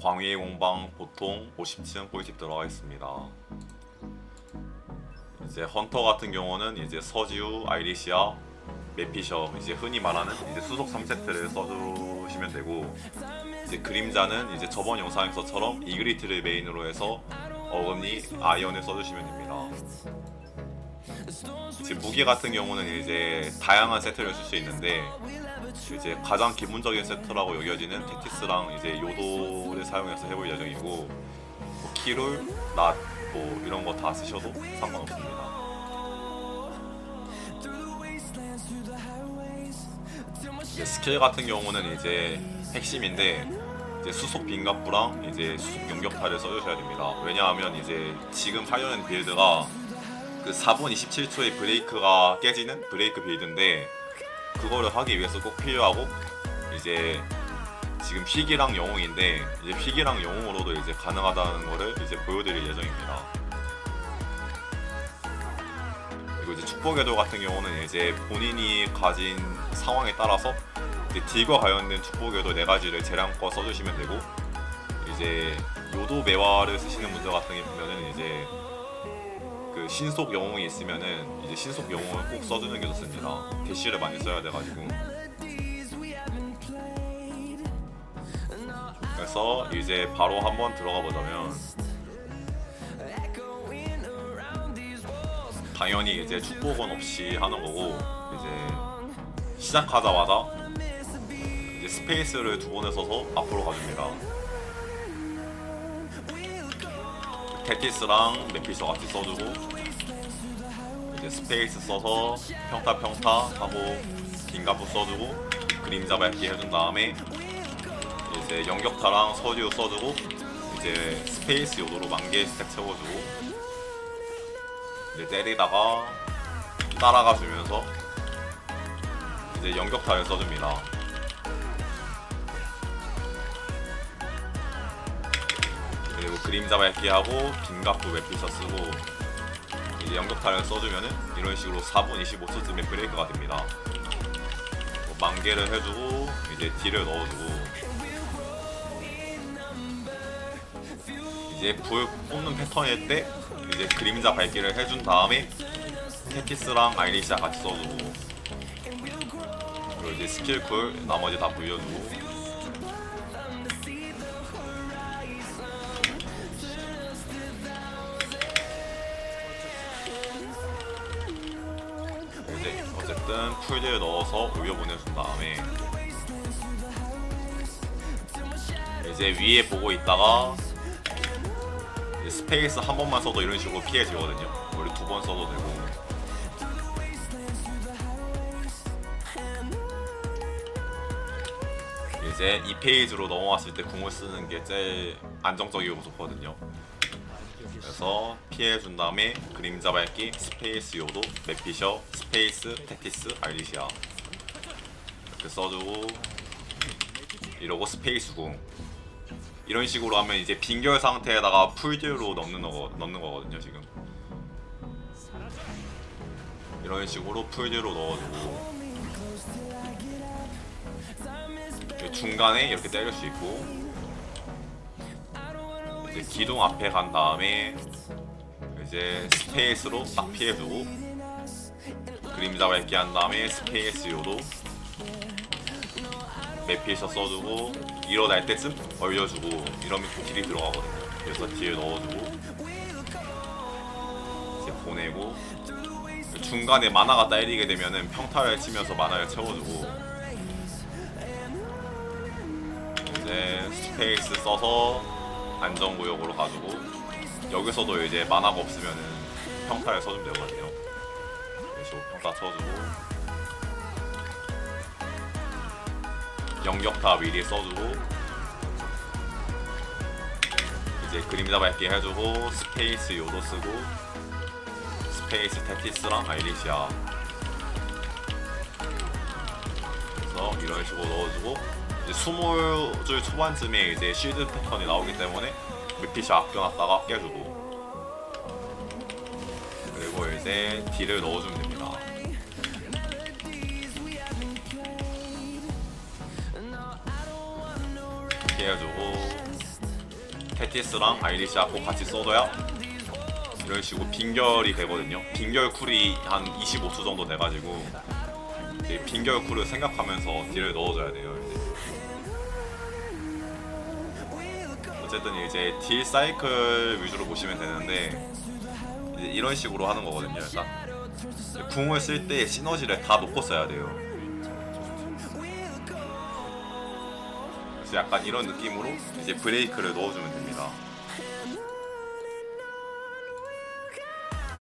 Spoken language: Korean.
광위의 공방 보통 50층 꿀집 들어가 있습니다. 이제 헌터 같은 경우는 이제 서지우, 아이리시아, 메피셔 이제 흔히 말하는 이제 수속 3세트를 써주시면 되고 이제 그림자는 이제 저번 영상에서처럼 이그리트를 메인으로 해서 어금니 아이언을 써주시면 됩니다. 이제 무기 같은 경우는 이제 다양한 세트를 쓸 수 있는데 이제 가장 기본적인 세트라고 여겨지는 테티스랑 이제 요도를 사용해서 해볼 예정이고 뭐 키룰, 낫, 뭐 이런 거 다 쓰셔도 상관없습니다. 스킬 같은 경우는 이제 핵심인데 이제 수속 빈갑부랑 이제 수속 용격타를 써주셔야 됩니다. 왜냐하면 이제 지금 하려는 빌드가 그 4분 27초의 브레이크가 깨지는 브레이크 빌드인데 그거를 하기 위해서 꼭 필요하고 이제 지금 픽이랑 영웅인데 이제 픽이랑 영웅으로도 이제 가능하다는 거를 이제 보여드릴 예정입니다. 그리고 이제 축복궤도 같은 경우는 이제 본인이 가진 상황에 따라서 이제 딜과 관련된 축복궤도 네 가지를 재량껏 써주시면 되고 이제 요도 매화를 쓰시는 분들 같은 경우는 이제 그 신속 영웅이 있으면은 이제 신속 영웅을 꼭 써주는 게 좋습니다. 대시를 많이 써야 돼가지고. 그래서 이제 바로 한번 들어가 보자면 당연히 이제 축복은 없이 하는 거고 이제 시작하자마자 이제 스페이스를 두 번에 써서 앞으로 가줍니다. 테티스랑 메피서 같이 써주고 이제 스페이스 써서 평타 평타 하고 긴가부 써주고 그림자 밟기 해준 다음에 이제 연격타랑 서류 써주고 이제 스페이스 요도로 만개 스택 채워주고 이제 때리다가 따라가 주면서 이제 연격타를 써줍니다. 그리고 그림자 밟기 하고 빈각도 웹피셔 쓰고 이제 연격타를 써주면은 이런 식으로 4분 25초쯤에 브레이크가 됩니다. 뭐 만개를 해주고 이제 딜을 넣어주고 이제 불 뽑는 패턴일 때 이제 그림자 밟기를 해준 다음에 테티스랑 아이리시아 같이 써주고 그리고 이제 스킬쿨 나머지 다 불려주고 풀들 넣어서 올려보내준 다음에 이제 위에 보고 있다가 스페이스 한 번만 써도 이런 식으로 피해지거든요. 원래 두 번 써도 되고. 이제 이 페이지로 넘어왔을 때 궁을 쓰는 게 제일 안정적이고 좋거든요. 그래서 피해준 다음에 그림자 밟기, 스페이스 요도, 맵피셔, 스페이스, 테티스, 알리시아. 이렇게 써주고 이러고 스페이스 궁 이런 식으로 하면 이제 빈결 상태에다가 풀드로 넣는 거 넣는 거거든요 지금. 이런 식으로 풀드로 넣어주고. 중간에 이렇게 때릴 수 있고 이제 기둥 앞에 간 다음에 이제 스페이스로 딱 피해주고 그림자 밟기 한 다음에 스페이스 요도 매피셔 써주고 일어날 때쯤 벌려주고 이러면 또 딜이 들어가거든요. 그래서 딜 넣어주고 이제 보내고 중간에 만화가 딸리게 되면은 평타를 치면서 만화를 채워주고 이제 스페이스 써서 안전구역으로 가지고 여기서도 이제 만화가 없으면은 평타를 써주면 되거든요. 그래서 평타 쳐주고 영격타 미리 써주고 이제 그림자 밟기 해주고 스페이스 요도 쓰고 스페이스 테티스랑 아이리시아. 그래서 이런 식으로 넣어주고 이제 20줄 초반쯤에 이제 쉴드 패턴이 나오기 때문에 뮤핏이 아껴놨다가 깨주고 그리고 이제 딜을 넣어주면 됩니다 피해주고 테티스랑 아이리시아 꼭 같이 써둬야 이런 식으로 빈결이 되거든요. 빈결 쿨이 한 25초 정도 돼가지고 이제 빈결 쿨을 생각하면서 딜을 넣어줘야 돼요. 이제. 어쨌든 이제 딜 사이클 위주로 보시면 되는데 이제 이런 식으로 하는 거거든요. 일단 궁을 쓸 때 시너지를 다 놓고 써야 돼요. 그래서 약간 이런 느낌으로 이제 브레이크를 넣어주면 됩니다.